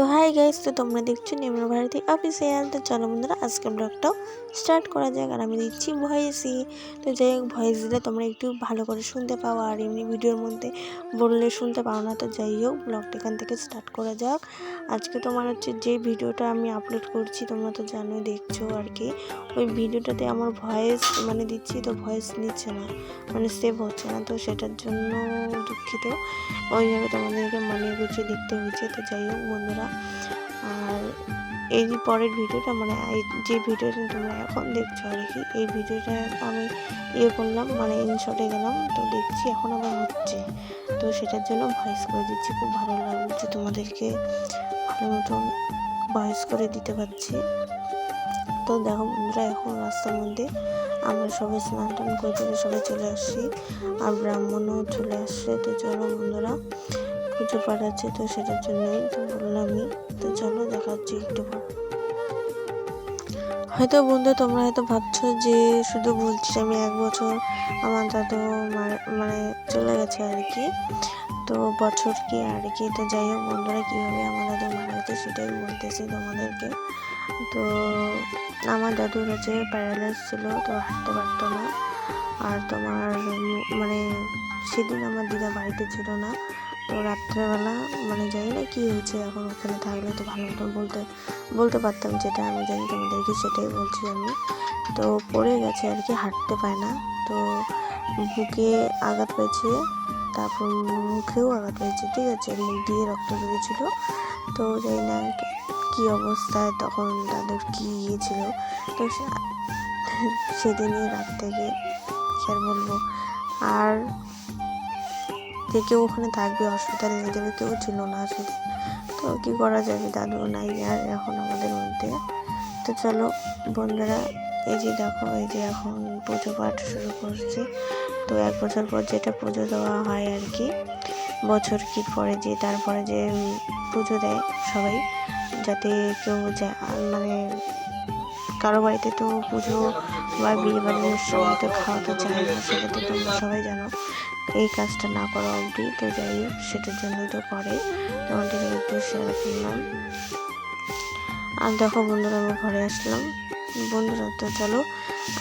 তো hi guys তো তোমরা দেখছ নিম্ন ভারতী অফিসিয়াল তো চলো বন্ধুরা, আজকে ব্লগটাও স্টার্ট করা যাক আর আমি দিচ্ছি ভয়েসই তো যাই হোক ভয়েস দিলে তোমরা একটু ভালো করে শুনতে পাও আর এমনি ভিডিওর মধ্যে বললে শুনতে পাও না। তো যাই হোক ব্লগটা এখান থেকে স্টার্ট করা যাক। আজকে তোমার হচ্ছে যে ভিডিওটা আমি আপলোড করছি, তোমরা তো জানো দেখছ আর কি। ওই ভিডিওটাতে আমার ভয়েস মানে দিচ্ছি তো ভয়েস নিচ্ছে না মানে সেভ হচ্ছে না। তো সেটার জন্য দুঃখিত। ওইভাবে তোমাদেরকে মানিয়ে গুছিয়ে দেখতে হয়েছে। তো যাই হোক, বন্ধুরা আর এই যে পরের ভিডিওটা মানে যে ভিডিওটা তোমরা এখন দেখছ আর কি, এই ভিডিওটা আমি ইয়ে করলাম মানে ইনশটে গেলাম, তো দেখছি এখন আবার হচ্ছে। তো সেটার জন্য ভয়েস করে দিচ্ছি, খুব ভালো লাগছে তোমাদেরকে, ভালো মতন ভয়েস করে দিতে পারছি। তো দেখো বন্ধুরা, এখন রাস্তার মধ্যে আমরা সবাই স্নান টান করে সবাই চলে আসছি, আর ব্রাহ্মণও চলে আসছে, তো চলো বন্ধুরা পুজো পাঠ আছে তো সেটার জন্যই তো বললামই। তো চলো দেখা হচ্ছে একটু হয়তো বন্ধু, তোমরা হয়তো ভাবছ যে শুধু বলছি আমি এক বছর আমার দাদু মানে চলে গেছে আর কি। তো বছর কি আর কি, তো যাই হোক বন্ধুরা, কীভাবে আমার দাদু মারা গেছে সেটাই বলতেছি তোমাদেরকে। তো আমার দাদুর হচ্ছে প্যারালাইজ ছিল, তো হাঁটতে পারতো না। আর তোমার মানে সেদিন আমার দিদা বাড়িতে ছিল না। তো রাত্রেবেলা মানে জানি না কী হয়েছে, এখন ওখানে থাকলে তো ভালো মতো বলতে বলতে পারতাম যেটা আমি জানি তোমাদেরকে সেটাই বলছি আমি। তো পড়ে গেছে আর কি, হাঁটতে পায় না। তো বুকে আঘাত পেয়েছে, তারপর মুখেও আঘাত পেয়েছে, ঠিক আছে, মুখ দিয়ে রক্ত বেরিয়েছিল তো জানি না কী অবস্থায়, তখন তাদের কী ইয়ে ছিল। তো সেদিনই রাত থেকে কী বলব? আর যে কেউ ওখানে থাকবে হসপিটালে নিয়ে যাবে কেউ ছিল না সেদিন। তো কী করা যাবে? দাদু নাই আর এখন আমাদের মধ্যে। তো চলো বন্ধুরা, এই যে দেখো, এই যে এখন পুজো পাঠ শুরু করছে। তো এক বছর পর যেটা পুজো দেওয়া হয় আর কি, বছর কি পরে যে, তারপরে যে পুজো দেয় সবাই, যাতে কেউ মানে কারও বাড়িতে তো পুজো বা বিয়ে বাড়ির অনুষ্ঠানতে খাওয়া তো যায় না, সেটা তো তোমরা সবাই জানো। এই কাজটা না করা অবধি, তো যাই হোক, সেটার জন্যই তো করে তোমাদের একটু শেয়ার করলাম। আর দেখো বন্ধুরা আমি ঘরে আসলাম। বন্ধুরা, তো চলো,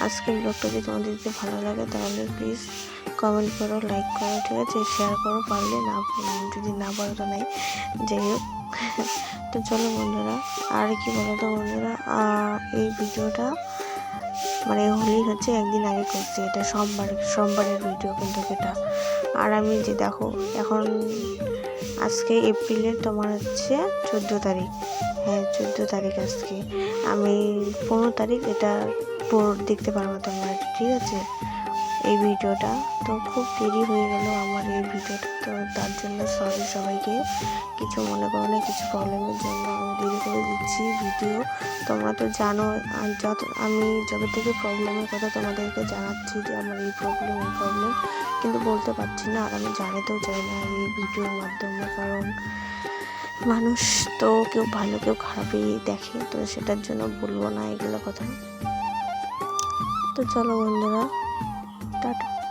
আজকের ব্লগটা যদি তোমাদের যদি ভালো লাগে, তাহলে প্লিজ কমেন্ট করো লাইক করো, ঠিক আছে? শেয়ার করো, পারলে না, যদি না পারো তো নাই। যাই হোক, তো চলো বন্ধুরা, আর কি বলো তো বন্ধুরা? এই ভিডিওটা মানে হোলি হচ্ছে একদিন আগে করছি, এটা সোমবার, সোমবারের ভিডিও কিন্তু এটা। আর আমি যে দেখো, এখন আজকে এপ্রিলের তোমার হচ্ছে চোদ্দ তারিখ। হ্যাঁ চোদ্দ তারিখ আজকে। আমি পনেরো তারিখ এটা পর- দেখতে পারব তোমার, ঠিক আছে? এই ভিডিওটা। তো খুব দেরি হয়ে গেল আমার এই ভিডিওটা। তো তার জন্য সরি সবাইকে। কিছু মনে করো না, কিছু প্রবলেমের জন্য আমি দেরি করে দিচ্ছি ভিডিও তোমরা তো জানো যত, আমি যবে থেকে প্রবলেমের কথা তোমাদেরকে জানাচ্ছি যে আমার এই প্রবলেম এই প্রবলেম কিন্তু বলতে পারছি না, আর আমি জানাতেও চাই না এই ভিডিওর মাধ্যমে। কারণ মানুষ তো কেউ ভালো, কেউ খারাপই দেখে। তো সেটার জন্য বলব না এগুলো কথা। তো চলো বন্ধুরা टाटा